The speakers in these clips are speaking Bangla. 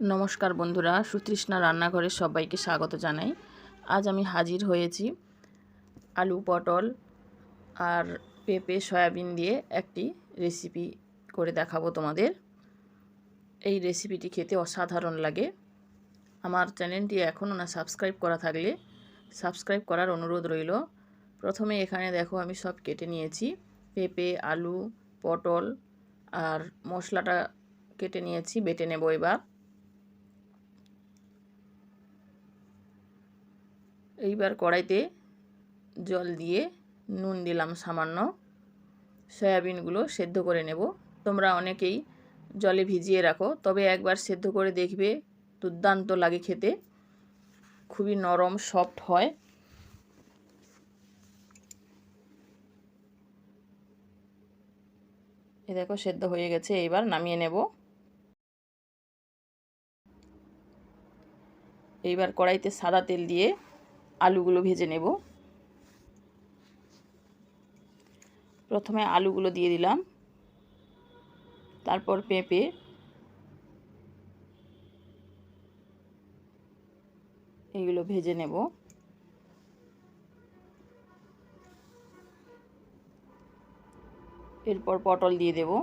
নমস্কার বন্ধুরা, সুতৃষ্ণা রান্নাঘরে সবাইকে স্বাগত জানাই। আজ আমি হাজির হয়েছি আলু পটল আর পেঁপে, সয়াবিন দিয়ে একটি রেসিপি করে দেখাবো তোমাদের। এই রেসিপিটি খেতে অসাধারণ লাগে। আমার চ্যানেলটি এখনও না সাবস্ক্রাইব করা থাকলে সাবস্ক্রাইব করার অনুরোধ রইল। প্রথমে এখানে দেখো আমি সব কেটে নিয়েছি। পেঁপে, আলু, পটল আর মশলাটা কেটে নিয়েছি, বেটে নেব এবার। এইবার কড়াইতে জল দিয়ে নুন দিলাম সামান্য। সয়াবিনগুলো সেদ্ধ করে নেব। তোমরা অনেকেই জলে ভিজিয়ে রাখো, তবে একবার সেদ্ধ করে দেখবে দুর্দান্ত লাগে খেতে। খুবই নরম, সফট হয়। এ দেখো, সেদ্ধ হয়ে গেছে। এইবার নামিয়ে নেব। এইবার কড়াইতে সাদা তেল দিয়ে আলুগুলো ভেজে নেব। প্রথমে আলুগুলো দিয়ে দিলাম। তারপর পেঁপে। এইগুলো ভেজে নেব। এরপর পটল দিয়ে দেবো।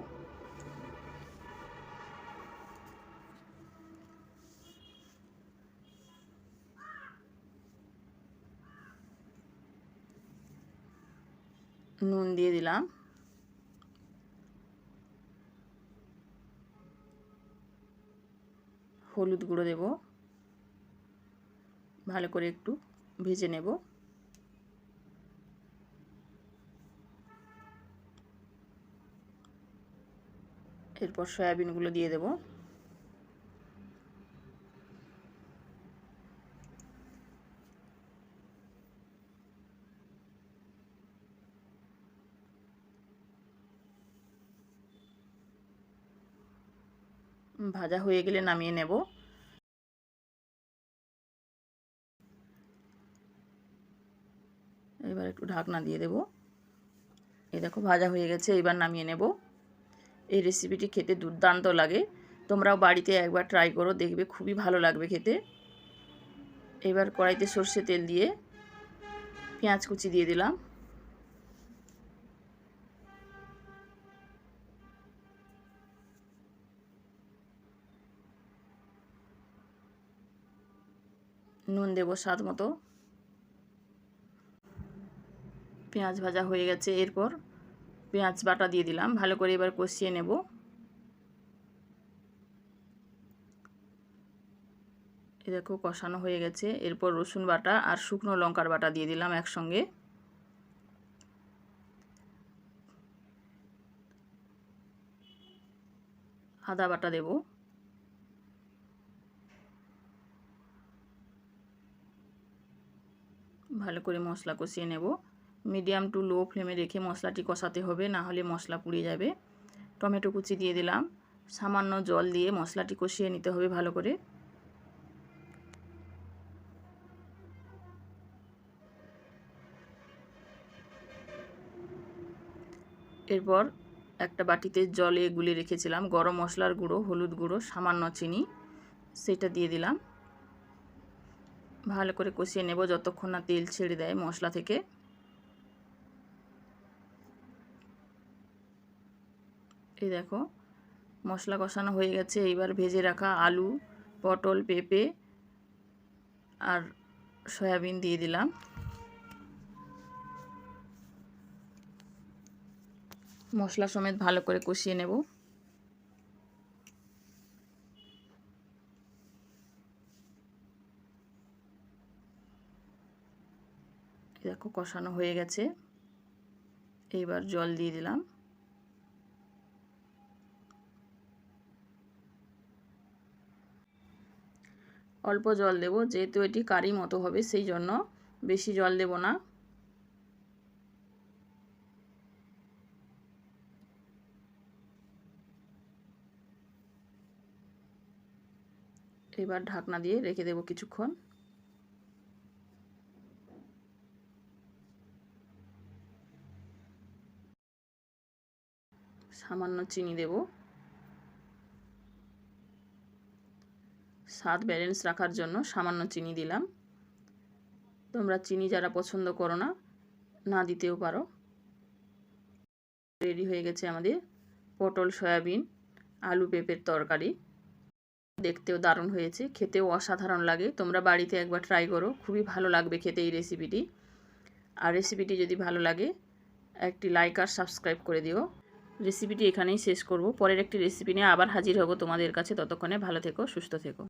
নুন দিয়ে দিলাম হলুদ গুঁড়ো দেব। ভালো করে একটু ভেজে নেব। এরপর সয়াবিনগুলো দিয়ে দেবো। ভাজা হয়ে গেলে নামিয়ে নেব। এবার একটু ঢাকনা দিয়ে দেব। এই দেখো ভাজা হয়ে গেছে, এবার নামিয়ে নেব। এই রেসিপিটি খেতে দুর্দান্ত লাগে। তোমরাও বাড়িতে একবার ট্রাই করো, দেখবে খুবই ভালো লাগবে খেতে। এবার কড়াইতে সর্ষে তেল দিয়ে পেঁয়াজ কুচি দিয়ে দিলাম। নুন দেব স্বাদ মতো। পেঁয়াজ ভাজা হয়ে গেছে, এরপর পেঁয়াজ বাটা দিয়ে দিলাম। ভালো করে এবার কষিয়ে নেব। এ দেখো কষানো হয়ে গেছে। এরপর রসুন বাটা আর শুকনো লঙ্কার বাটা দিয়ে দিলাম একসঙ্গে। আদা বাটা দেবো। ভালো করে মশলা কষিয়ে নেব। মিডিয়াম টু লো ফ্লেমে রেখে মশলাটি কষাতে হবে, না হলে মশলা পুড়ে যাবে। টমেটো কুচি দিয়ে দিলাম। সামান্য জল দিয়ে মশলাটি কষিয়ে নিতে হবে ভালো করে। এরপর একটা বাটিতে জলে গুলে রেখেছিলাম। গরম মশলার গুঁড়ো, হলুদ গুঁড়ো, সামান্য চিনি, সেটা দিয়ে দিলাম। ভালো করে কষিয়ে নেব যতক্ষণ না তেল ছেড়ে দেয় মশলা থেকে। এই দেখো, মশলা কষানো হয়ে গেছে। এইবার ভেজে রাখা আলু, পটল, পেঁপে আর সয়াবিন দিয়ে দিলাম। মশলা সমেত ভালো করে কষিয়ে নেব। দেখো কষানো হয়ে গেছে। এইবার জল দিয়ে দিলাম। অল্প জল দেব, যেহেতু এটি কারি মতো হবে, সেই জন্য বেশি জল দেব না। এবার ঢাকনা দিয়ে রেখে দেব কিছুক্ষণ। সামান্য চিনি দেব। স্বাদ ব্যালেন্স রাখার জন্য সামান্য চিনি দিলাম। তোমরা চিনি যারা পছন্দ করো না না দিতেও পারো। রেডি হয়ে গেছে আমাদের পটল, সয়াবিন, আলু পেঁপের তরকারি। দেখতেও দারুণ হয়েছে, খেতেও অসাধারণ লাগে। তোমরা বাড়িতে একবার ট্রাই করো, খুবই ভালো লাগবে খেতে এই রেসিপিটি আর রেসিপিটি যদি ভালো লাগে, একটি লাইক আর সাবস্ক্রাইব করে দিও। রেসিপিটি এখানেই শেষ করব। পরের একটি রেসিপি নিয়ে আবার হাজির হব তোমাদের কাছে। ততক্ষণে ভালো থেকো, সুস্থ থেকো।